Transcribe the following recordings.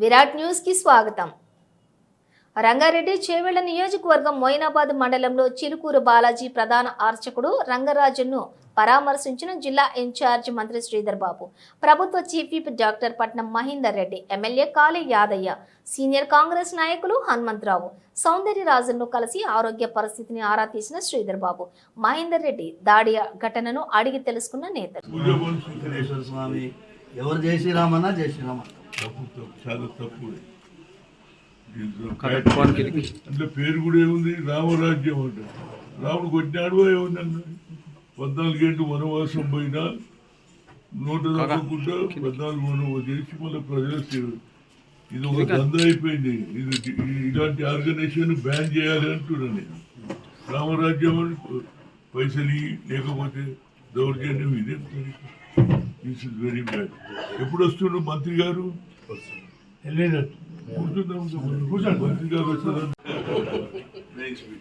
విరాట్ న్యూస్కి స్వాగతం. రంగారెడ్డి చేవెళ్ళ నియోజకవర్గం మొయినాబాద్ మండలంలో చిలుకూరు బాలాజీ ప్రధాన అర్చకుడు రంగరాజును పరామర్శించిన జిల్లా ఇన్ఛార్జ్ మంత్రి శ్రీధర్ బాబు ప్రభుత్వ chief whip doctor Patnam Mahender Reddy MLA Kale Yadaiah senior Congress నాయకులు హనుమంతరావు సౌందర్యరాజును కలిసి ఆరోగ్య పరిస్థితిని ఆరా తీసిన శ్రీధర్ బాబు మహేందర్ రెడ్డి దాడి ఘటనను అడిగి తెలుసుకున్న నేతలు. ఎవరు జై శ్రీరామన్నా జై శ్రీరామ తప్పు తప్పు చాలా తప్పు అంటే పేరు కూడా ఏముంది? రామరాజ్యం అంట. రాముడు కొట్టినాడు ఏముందన్న పద్నాలుగేళ్ళు వనవాసం పోయినా నూట తప్పకుండా పద్నాలుగు వనవాసం చేసి మళ్ళీ ప్రజల సేవ ఇది ఒక దంద అయిపోయింది. ఇది ఇలాంటి ఆర్గనైజేషన్ బ్యాన్ చేయాలి అంటున్నాను నేను. రామరాజ్యం అని పైసలు లేకపోతే దౌర్జన్యం ఇదే. దిస్ ఇస్ వెరీ బ్యాడ్ ఎప్పుడు వస్తుండ్రు మంత్రి గారు? మంత్రి గారు meeting.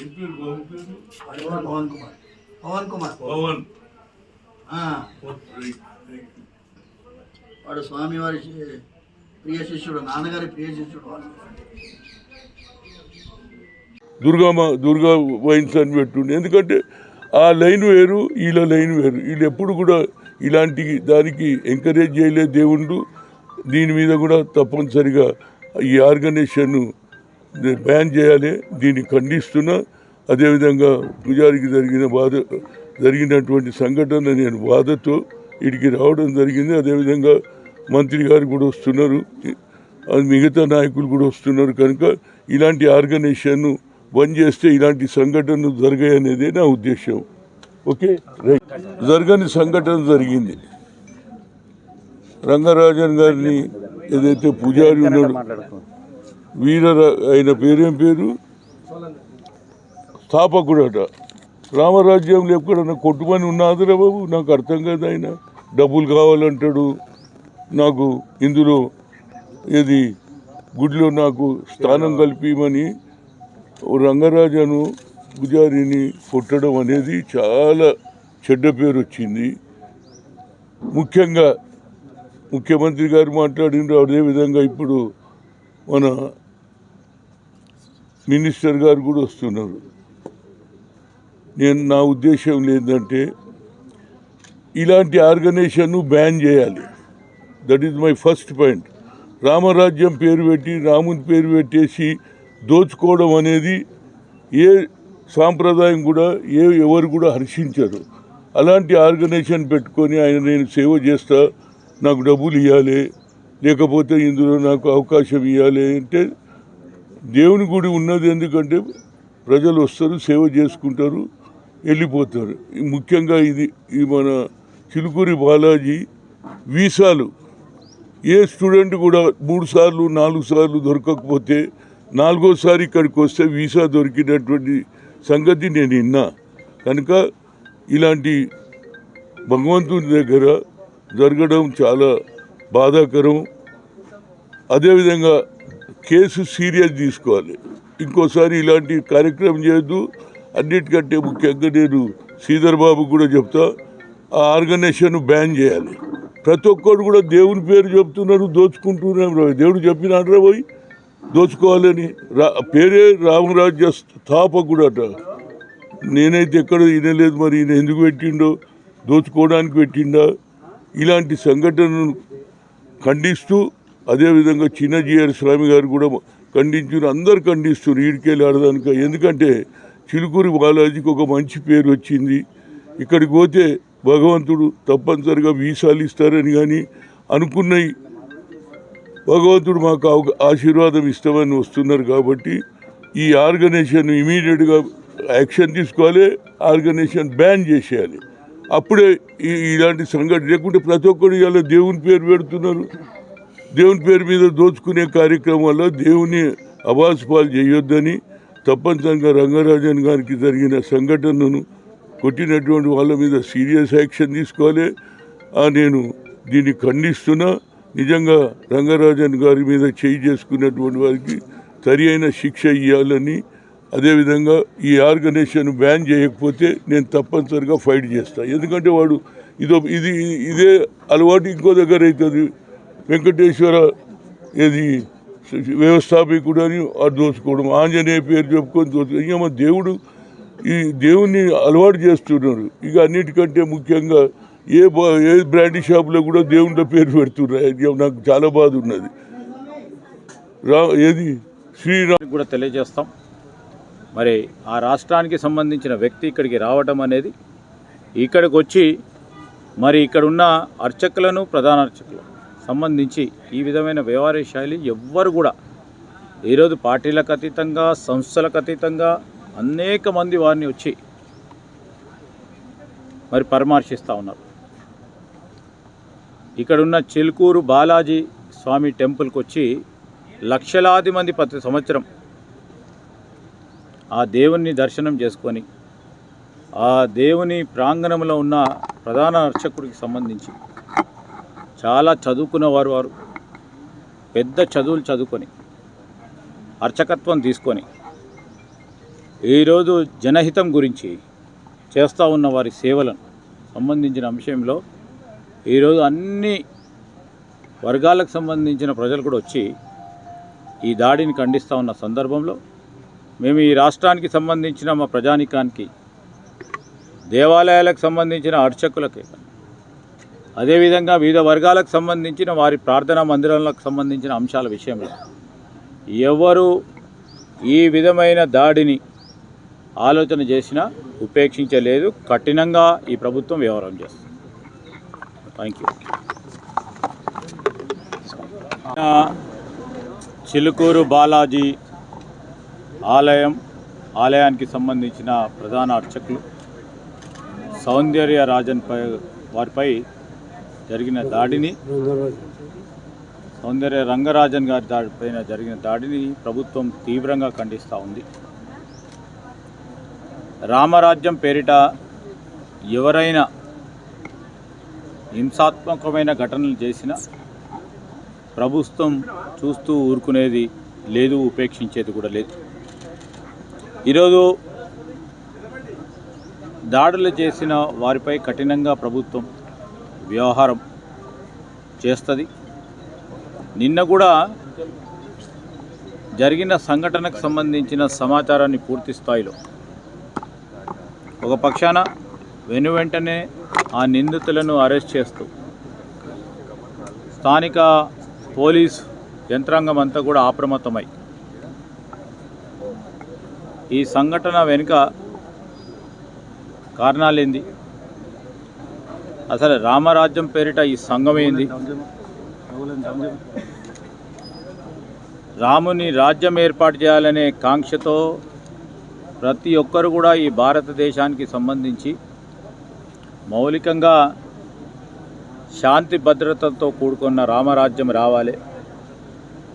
ఏం పేరు? బాబు పేరు? పవన్ కుమార్. పవన్ కుమార్. పవన్. వాడు స్వామి వారి శి- ప్రియ శిష్యుడు నాన్నగారి ప్రియ శిష్యుడు వాడు. దుర్గామ దుర్గా వైన్స్ అని పెట్టుండే. ఎందుకంటే ఆ లైన్ వేరు వీళ్ళ లైన్ వేరు. వీళ్ళు ఎప్పుడు కూడా ఇలాంటి దానికి ఎంకరేజ్ చేయలే దేవుళ్ళు. దీని మీద కూడా తప్పనిసరిగా ఈ ఆర్గనైజేషన్ బ్యాన్ చేయాలి. దీన్ని ఖండిస్తున్నా అదేవిధంగా పూజారికి జరిగిన బాధ జరిగినటువంటి సంఘటన నేను బాధతో వీడికి రావడం జరిగింది. అదేవిధంగా మంత్రి గారు కూడా వస్తున్నారు. మిగతా నాయకులు కూడా వస్తున్నారు కనుక ఇలాంటి ఆర్గనైజేషన్ను బంద్ చేస్తే ఇలాంటి సంఘటనలు జరగాయి అనేది నా ఉద్దేశం. ఓకే? రైట్ జరగని సంఘటన జరిగింది. రంగరాజన్ గారిని ఏదైతే పూజారి ఉన్నాడు వీర ఆయన పేరేం పేరు? స్థాపకుడట. రామరాజ్యంలో ఎక్కడన్నా కొట్టుమని ఉన్నాదిరా బాబు? నాకు అర్థం కాదు ఆయన. డబ్బులు కావాలంటాడు. నాకు ఇందులో ఏది? గుడిలో నాకు స్థానం కల్పిమని రంగరాజను పూజారిని కొట్టడం అనేది చాలా చెడ్డ పేరు వచ్చింది. ముఖ్యంగా ముఖ్యమంత్రి గారు మాట్లాడినారు అదేవిధంగా ఇప్పుడు మన మినిస్టర్ గారు కూడా వస్తున్నారు. నేను నా ఉద్దేశం ఏంటంటే ఇలాంటి ఆర్గనైజేషన్ను బ్యాన్ చేయాలి. That is my first point. Ramarajyam పేరు పెట్టి రాముని పేరు పెట్టేసి దోచుకోవడం అనేది ఏ సాంప్రదాయం కూడా ఏ ఎవరు కూడా హర్షించరు. అలాంటి ఆర్గనైజేషన్ పెట్టుకొని ఆయన నేను సేవ చేస్తా నాకు డబ్బులు ఇవ్వాలి లేకపోతే ఇందులో నాకు అవకాశం ఇవ్వాలి అంటే దేవుని గుడి ఉన్నది ఎందుకంటే ప్రజలు వస్తారు సేవ చేసుకుంటారు వెళ్ళిపోతారు. ముఖ్యంగా ఇది ఈ మన చిలుకూరి బాలాజీ వీసాలు. ఏ స్టూడెంట్ కూడా మూడు సార్లు నాలుగు సార్లు దొరకకపోతే నాలుగోసారి ఇక్కడికి వస్తే వీసా దొరికినటువంటి సంగతి నేను విన్నా. కనుక ఇలాంటి భగవంతుని దగ్గర జరగడం చాలా బాధాకరం. అదేవిధంగా కేసు సీరియస్ తీసుకోవాలి. ఇంకోసారి ఇలాంటి కార్యక్రమం చేయొద్దు. అన్నిటికంటే ముఖ్యంగా నేను శ్రీధర్ బాబు కూడా చెప్తా ఆ ఆర్గనైజేషన్ బ్యాన్ చేయాలి. ప్రతి ఒక్కరు కూడా దేవుని పేరు చెప్తున్నారు దోచుకుంటున్నారు. దేవుడు చెప్పినాడు రా పోయి. దోచుకోవాలని రా పేరే రామరాజ్య స్థాపకుడట. నేనైతే ఎక్కడ వినలేదు మరి ఈయన ఎందుకు పెట్టిండో దోచుకోవడానికి పెట్టిండా? ఇలాంటి సంఘటనను ఖండిస్తూ అదేవిధంగా చిన్నజీఆర్ స్వామి గారు కూడా ఖండించుని అందరు ఖండిస్తున్నారు ఈడికెళ్ళి ఆడదానిక. ఎందుకంటే చిలుకూరి బాలాజీకి ఒక మంచి పేరు వచ్చింది. ఇక్కడికి పోతే భగవంతుడు తప్పనిసరిగా వీసాలు ఇస్తారని కానీ అనుకున్నవి భగవంతుడు మాకు ఆశీర్వాదం ఇస్తామని వస్తున్నారు కాబట్టి ఈ ఆర్గనైజేషన్ ఇమీడియట్గా యాక్షన్ తీసుకోవాలి ఆర్గనైజేషన్ బ్యాన్ చేసేయాలి. అప్పుడే ఈ ఇలాంటి సంఘటన లేకుంటే ప్రతి ఒక్కరు ఇవాళ దేవుని పేరు పెడుతున్నారు. దేవుని పేరు మీద దోచుకునే కార్యక్రమం వల్ల దేవుని అవాస్పాలు చేయొద్దని తప్పనిసరిగా రంగరాజన్ గారికి జరిగిన సంఘటనను కొట్టినటువంటి వాళ్ళ మీద సీరియస్ యాక్షన్ తీసుకోవాలి. నేను దీన్ని ఖండిస్తున్నా. నిజంగా రంగరాజన్ గారి మీద చేయి చేసుకున్నటువంటి వారికి సరి అయిన శిక్ష ఇవ్వాలని అదేవిధంగా ఈ ఆర్గనైజేషన్ బ్యాన్ చేయకపోతే నేను తప్పనిసరిగా ఫైట్ చేస్తాను ఎందుకంటే వాడు ఇదో ఇది ఇదే అలవాటు ఇంకో దగ్గర అవుతుంది. వెంకటేశ్వర ఏది వ్యవస్థాపకుడు అని అది దోచుకోవడం. ఆంజనేయ పేరు చెప్పుకొని దోచుకోవడం. ఇంకా దేవుడు ఈ దేవుణ్ణి అలవాటు చేస్తున్నారు. ఇక అన్నిటికంటే ముఖ్యంగా ఏ బా- ఏ బ్రాండీ షాపులో కూడా దేవుళ్ళ పేరు పెడుతున్నారు నాకు చాలా బాధ ఉన్నది. రా ఏది? శ్రీరామ్. కూడా తెలియజేస్తాం. మరి ఆ రాష్ట్రానికి సంబంధించిన వ్యక్తి ఇక్కడికి రావటం అనేది ఇక్కడికి వచ్చి మరి ఇక్కడ ఉన్న అర్చకులను ప్రధాన అర్చకులు సంబంధించి ఈ విధమైన వ్యవహార శైలి ఎవ్వరు కూడా ఈరోజు పార్టీలకు అతీతంగా సంస్థలకు అతీతంగా అనేక మంది వారిని వచ్చి మరి పరామర్శిస్తూ ఉన్నారు. ఇక్కడున్న చిలుకూరు బాలాజీ స్వామి టెంపుల్కి వచ్చి లక్షలాది మంది ప్రతి సంవత్సరం ఆ దేవుణ్ణి దర్శనం చేసుకొని ఆ దేవుని ప్రాంగణంలో ఉన్న ప్రధాన అర్చకుడికి సంబంధించి చాలా చదువుకున్న వారు వారు. పెద్ద చదువులు చదువుకొని అర్చకత్వం తీసుకొని ఈరోజు జనహితం గురించి చేస్తూ ఉన్న వారి సేవలను సంబంధించిన అంశంలో ఈరోజు అన్ని వర్గాలకు సంబంధించిన ప్రజలు కూడా వచ్చి ఈ దాడిని ఖండిస్తూ ఉన్న సందర్భంలో మేము ఈ రాష్ట్రానికి సంబంధించిన మా ప్రజానికానికి దేవాలయాలకు సంబంధించిన అర్చకులకి అదేవిధంగా వివిధ వర్గాలకు సంబంధించిన వారి ప్రార్థనా మందిరాలకు సంబంధించిన అంశాల విషయంలో ఎవరు ఈ విధమైన దాడిని ఆలోచన చేసినా ఉపేక్షించలేదు. కఠినంగా ఈ ప్రభుత్వం వ్యవహారం చేస్తుంది. థ్యాంక్ యూ చిలుకూరు బాలాజీ ఆలయం ఆలయానికి సంబంధించిన ప్రధాన అర్చకులు సౌందర్య రాజన్ పై వారిపై జరిగిన దాడిని సౌందర్య రంగరాజన్ గారి దాడిపైన జరిగిన దాడిని ప్రభుత్వం తీవ్రంగా ఖండిస్తూ ఉంది. రామరాజ్యం పేరిట ఎవరైనా హింసాత్మకమైన ఘటనలు చేసిన ప్రభుత్వం చూస్తూ ఊరుకునేది లేదు ఉపేక్షించేది కూడా లేదు. ఈరోజు దాడులు చేసిన వారిపై కఠినంగా ప్రభుత్వం వ్యవహారం చేస్తుంది. నిన్న కూడా జరిగిన సంఘటనకు సంబంధించిన సమాచారాన్ని పూర్తి స్థాయిలో ఒక పక్షాన వెను వెంటనే ఆ నిందితులను అరెస్ట్ చేస్తూ. స్థానిక పోలీస్ యంత్రాంగం అంతా కూడా అప్రమత్తమై. ఈ సంఘటన వెనుక కారణాలేంది? అసలు రామరాజ్యం పేరిట ఈ సంఘం ఏంది? రాముని రాజ్యం ఏర్పాటు చేయాలనే కాంక్షతో ప్రతి ఒక్కరు కూడా ఈ భారతదేశానికి సంబంధించి మౌలికంగా శాంతి భద్రతతో కూడుకున్న రామరాజ్యం రావాలి.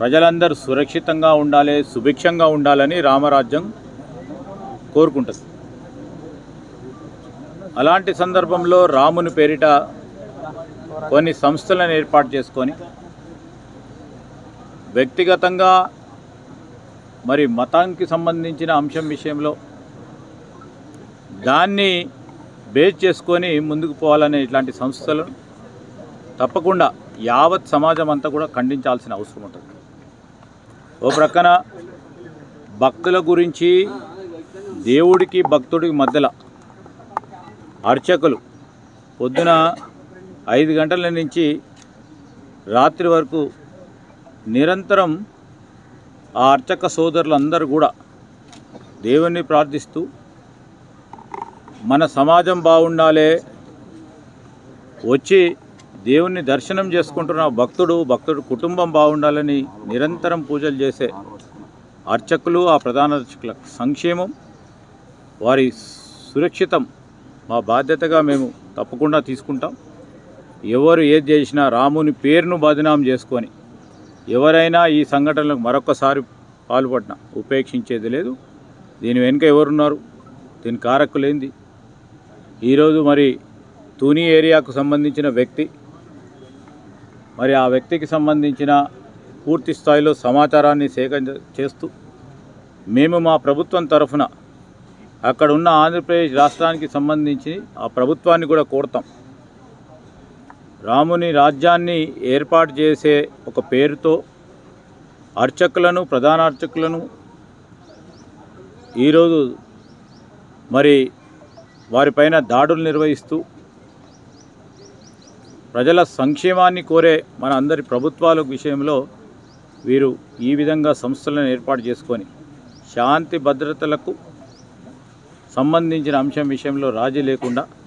ప్రజలందరూ సురక్షితంగా ఉండాలి సుభిక్షంగా ఉండాలని రామరాజ్యం కోరుకుంటుంది. అలాంటి సందర్భంలో రాముని పేరిట కొన్ని సంస్థలను ఏర్పాటు చేసుకొని వ్యక్తిగతంగా మరి మతానికి సంబంధించిన అంశం విషయంలో దాన్ని బేస్ చేసుకొని ముందుకు పోవాలనే ఇట్లాంటి సంస్థలను తప్పకుండా యావత్ సమాజం అంతా కూడా ఖండించాల్సిన అవసరం ఉంటుంది. ఓ ప్రక్కన భక్తుల గురించి దేవుడికి భక్తుడికి మధ్యలో అర్చకులు పొద్దున ఐదు గంటల నుంచి రాత్రి వరకు నిరంతరం ఆ అర్చక సోదరులందరూ కూడా దేవుణ్ణి ప్రార్థిస్తూ మన సమాజం బాగుండాలి. వచ్చి దేవుణ్ణి దర్శనం చేసుకుంటున్న భక్తుడు భక్తుడు కుటుంబం బాగుండాలని నిరంతరం పూజలు చేసే అర్చకులు ఆ ప్రధాన అర్చకుల సంక్షేమం వారి సురక్షితం మా బాధ్యతగా మేము తప్పకుండా తీసుకుంటాం. ఎవరు ఏది చేసినా రాముని పేరును బదనాం చేసుకొని ఎవరైనా ఈ సంఘటనలకు మరొకసారి పాల్పడినా ఉపేక్షించేది లేదు. దీని వెనుక ఎవరున్నారు? దీని కారకులేంది ఈరోజు మరి తూనీ ఏరియాకు సంబంధించిన వ్యక్తి మరి ఆ వ్యక్తికి సంబంధించిన పూర్తి స్థాయిలో సమాచారాన్ని సేకరించ చేస్తూ మేము మా ప్రభుత్వం తరఫున అక్కడ ఉన్న ఆంధ్రప్రదేశ్ రాష్ట్రానికి సంబంధించి ఆ ప్రభుత్వాన్ని కూడా కోరుతాం. రాముని రాజ్యాన్ని ఏర్పాటు చేసే ఒక పేరుతో అర్చకులను ప్రధాన అర్చకులను ఈరోజు మరి వారిపైన దాడులు నిర్వహిస్తూ ప్రజల సంక్షేమాన్ని కోరే మన అందరి ప్రభుత్వాల విషయంలో వీరు ఈ విధంగా సంస్థలను ఏర్పాటు చేసుకొని శాంతి భద్రతలకు సంబంధించిన అంశం విషయంలో రాజీ లేకుండా